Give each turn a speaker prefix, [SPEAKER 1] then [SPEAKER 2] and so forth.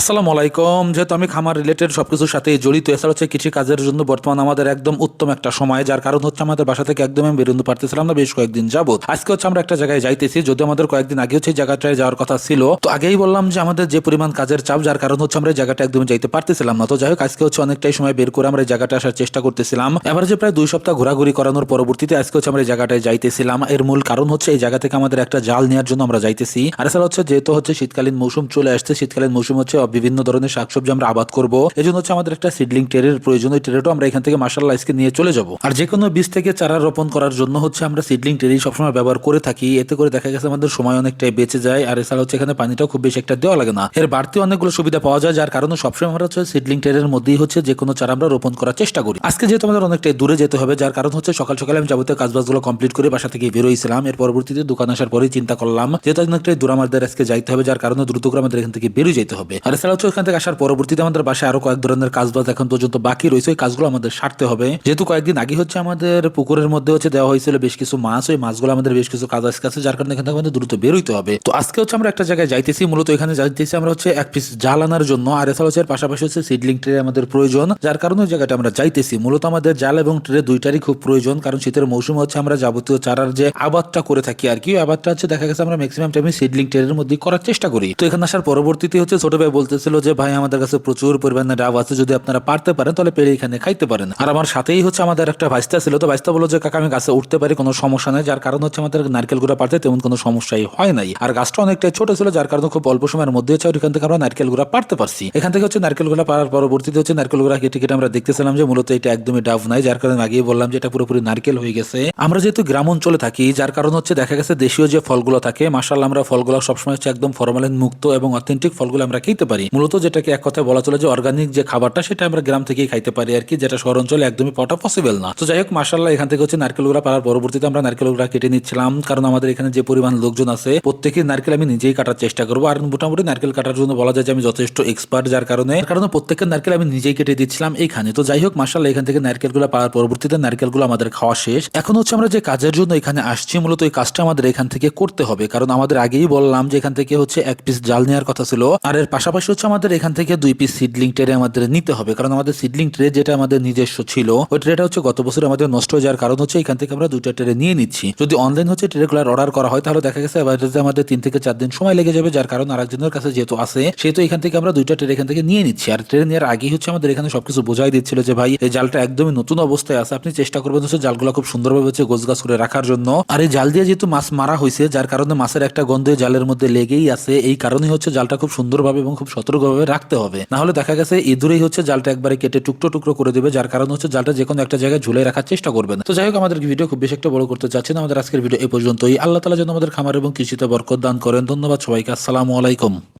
[SPEAKER 1] আসসালামু আলাইকুম। যেহেতু আমি খামার রিলেটেড সবকিছুর সাথে জড়িত, এছাড়া হচ্ছে কৃষি কাজের জন্য বর্তমান আমাদের একদম উত্তম একটা সময়, যার কারণ হচ্ছে আমাদের বাসা থেকে একদম আমি বেরোতে পারতেছিলাম না, বেশ কয়েকদিন যাবত আজকে হচ্ছে আমরা একটা জায়গায় যাইতেছি, যদিও আমাদের কয়েকদিন আগে হচ্ছে জায়গাটায় যাওয়ার কথা ছিল। তো আগেই বললাম যে আমাদের যে পরিমাণ কাজের চাপ, যার কারণ হচ্ছে আমরা জায়গাটা একদম যাইতে পারতেছিলাম না। তো যাই হোক, আজকে হচ্ছে অনেকটাই সময় বের করে আমরা জায়গাটা আসার চেষ্টা করতেছিলাম। এবার যে প্রায় দুই সপ্তাহ ঘোরাঘুরি করানোর পরবর্তীতে আজকে হচ্ছে আমরা জায়গাটায় যাইতেছিলাম। এর মূল কারণ হচ্ছে এই জায়গা থেকে আমাদের একটা জাল নেওয়ার জন্য আমরা যাইতেছি। আর এছাড়া হচ্ছে যেহেতু হচ্ছে শীতকালীন মৌসুম চলে আসছে, শীতকালীন মৌসুম হচ্ছে বিভিন্ন ধরনের শাকসবজি আমরা আবাদ করব। এই জন্য হচ্ছে আমাদের একটা সিডলিং ট্রের প্রয়োজন। ওই ট্রেটো আমরা এখান থেকে মার্শাল্লাহ আজকে নিয়ে চলে যাব। আর যে কোনো বীজ থেকে চারা রোপণ করার জন্য হচ্ছে আমরা সিডলিং ট্রেই সবসময় ব্যবহার করে থাকি। এতে করে দেখা গেছে আমাদের সময় অনেকটাই বেঁচে যায়। আর এছাড়া হচ্ছে এখানে পানিটাও খুব বেশি একটা দেওয়া লাগে না। এর বাড়তি অনেকগুলো সুবিধা পাওয়া যায়, যার কারণে সবসময় আমরা হচ্ছে সিডলিং ট্রের মধ্যেই হচ্ছে যে কোনো চারা আমরা রোপণ করার চেষ্টা করি। আজকে যেহেতু আমাদের অনেকটাই দূরে যেতে হবে, যার কারণ হচ্ছে সকাল সকালে আমি যাবতীয় কাজবাজগুলো কমপ্লিট করে বাসা থেকে বেরোইছিলাম। এর পরবর্তীতে দোকান আসার পরেই চিন্তা করলাম যেহেতু অনেকটাই দূর আমাদের আজকে যাইতে হবে, যার কারণে দ্রুত করে আমাদের এখান থেকে বেরিয়ে যেতে হবে। আর এছাড়া হচ্ছে এখান থেকে আসার পরবর্তীতে আমাদের বাসায় আরও কয়েক ধরনের কাজবাজ এখন পর্যন্ত বাকি রয়েছে। ওই কাজগুলো আমাদের সারতে হবে। যেহেতু কয়েকদিন আগে হচ্ছে আমাদের পুকুরের মধ্যে হচ্ছে দেওয়া হয়েছিল বেশ কিছু মাছ, ওই মাছগুলো আমাদের বেশ কিছু কাজ আজকে আছে, যার কারণে এখান থেকে আমাদের দ্রুত বেরোইতে হবে। তো আজকে হচ্ছে আমরা একটা জায়গায় যাইতেছি, মূলত এখানে যাইতেছি আমরা হচ্ছে এক পিস জাল আনার জন্য। আর এছাড়া হচ্ছে পাশাপাশি হচ্ছে সিডলিং ট্রে আমাদের প্রয়োজন, যার কারণে ওই জায়গাটা আমরা যাইতেছি। মূলত আমাদের জাল এবং ট্রে দুইটারই খুব প্রয়োজন, কারণ শীতের মৌসুমে হচ্ছে আমরা যাবতীয় চারার যে আবাদটা করে থাকি আর কি আবাদটা হচ্ছে দেখা গেছে আমরা ম্যাক্সিমাম টাইমে সিডলিং ট্রেনের মধ্যে করার চেষ্টা করি। তো এখানে আসার পরবর্তীতে হচ্ছে ছোট ভাই বলতেছিল যে, ভাই, আমাদের কাছে প্রচুর পরিমাণে ডাব আছে, যদি আপনারা পারতে পারেন, তাহলে পেরে এখানে খাইতে পারেন। আর আমার সাথেই হচ্ছে আমাদের একটা ভাইস্তা ছিল, তো ভাইস্তা বলল যে, কাকা, আমি গাছে উঠতে পারি, কোনো সমস্যা নেই। যার কারণ হচ্ছে আমাদের নারকেল গুঁড়া পারতে তেমন কোনো সমস্যাই হয় নাই। আর গাছটা অনেকটাই ছোট ছিল, যার কারণে খুব অল্প সময়ের মধ্যে হচ্ছে এখান থেকে আমরা নারকেল গুঁড়া পারতে পারছি। এখান থেকে হচ্ছে নারকেল গুঁড়া পারার পরবর্তীতে হচ্ছে নারকেল গুঁড়া কেটে কেটে আমরা দেখতেছিলাম যে, মূলত এটা একদমই ডাব নাই, যার কারণে আগেই বললাম যে, এটা পুরোপুরি নারকেল হয়ে গেছে। আমরা যেহেতু গ্রাম অঞ্চলে থাকি, যার কারণ হচ্ছে দেখা গেছে দেশীয় যে ফলগুলো থাকে মাসাল্লাহ আমরা ফলগুলো সবসময় হচ্ছে একদম ফরমালিন মুক্ত এবং অথেন্টিক ফলগুলো আমরা খেতে পারি। মূলত যেটাকে এক কথায় বলা চলে যে অর্গানিক যে খাবারটা, সেটা আমরা গ্রাম থেকেই খাইতে পারি আর কি, যেটা শহর অঞ্চলে একদমই পাওয়াটা পসিবল না। তো যাই হোক মাসাল্লাহ এখান থেকে হচ্ছে নারকেল গুঁড়া পারার পরবর্তীতে আমরা নারকেল গুঁড়া কেটে নিচ্ছিলাম। কারণ আমাদের এখানে যে পরিমাণ লোকজন আছে, প্রত্যেকের নারকেল আমি নিজেই কাটার চেষ্টা করব। আর মোটামুটি নারকেল কাটার জন্য বলা যায় যে আমি যথেষ্ট এক্সপার্ট যার কারণে। কারণ প্রত্যেকের নারকেল আমি নিজেই কেটে দিচ্ছিলাম এইখানে তো যাই হোক মাসাল্লাহ এখান থেকে নারকেলগুলো পাওয়ার পরবর্তীতে নারকেলগুলো আমাদের খাওয়া শেষ। এখন হচ্ছে আমরা যে কাজের জন্য এখানে আসছি, মূলত এই কাজটা আমাদের এখান থেকে করতে হবে। কারণ আমাদের আগেই বললাম যে এখান থেকে হচ্ছে এক পিস জাল নেওয়ার কথা ছিল। আর এর পাশাপাশি হচ্ছে আমাদের এখান থেকে দুই পিস সিডলিং ট্রে আমাদের নিতে হবে। কারণ আমাদের সিডলিং ট্রে যেটা আমাদের নিজস্ব ছিল, ওই ট্রেটা হচ্ছে গত বছর আমাদের নষ্ট হয়ে যাওয়ার কারণ হচ্ছে এখান থেকে আমরা দুইটা ট্রে নিয়ে নিচ্ছি। যদি অনলাইন হচ্ছে ট্রেগুলার অর্ডার করা হয়, তাহলে দেখা গেছে আমাদের তিন থেকে চার দিন সময় লেগে যাবে, যার কারণ আরেকজনের কাছে যেহেতু আছে, সেহেতু এখান থেকে আমরা দুইটা ট্রে এখান থেকে নিয়ে নিচ্ছি। আর ট্রে নেওয়ার আগেই হচ্ছে আমাদের এখানে সবকিছু বোঝাই দিচ্ছিল যে, ভাই, এই জালটা একদমই নতুন অবস্থায় আছে, আপনি চেষ্টা করবেন হচ্ছে জালগুলো খুব সুন্দরভাবে হচ্ছে গোছগাছ করে রাখার জন্য। আর এই জাল দিয়ে যেহেতু মাছ মারা হয়েছে, যার কারণে মাছের একটা গন্ধ জালের মধ্যে লেগেই আছে, এই কারণেই হচ্ছে জালটা খুব সুন্দরভাবে এবং খুব সতর্কভাবে রাখতে হবে। না হলে দেখা গেছে ইঁদুরেই হচ্ছে জালটা একবারে কেটে টুকরো টুকরো করে দেবে, যার কারণ হচ্ছে জালটা যে কোনো একটা জায়গায় ঝুলে রাখার চেষ্টা করবেন। তো যাই হোক, আমাদের ভিডিও খুব বেশি একটা বড় করতে চাচ্ছি না। আমাদের আজকের ভিডিও এই পর্যন্তই। আল্লাহ তালা যেন আমাদের খামার এবং কৃষিতে বরকত দান করেন। ধন্যবাদ সবাইকে। আসসালামু আলাইকুম।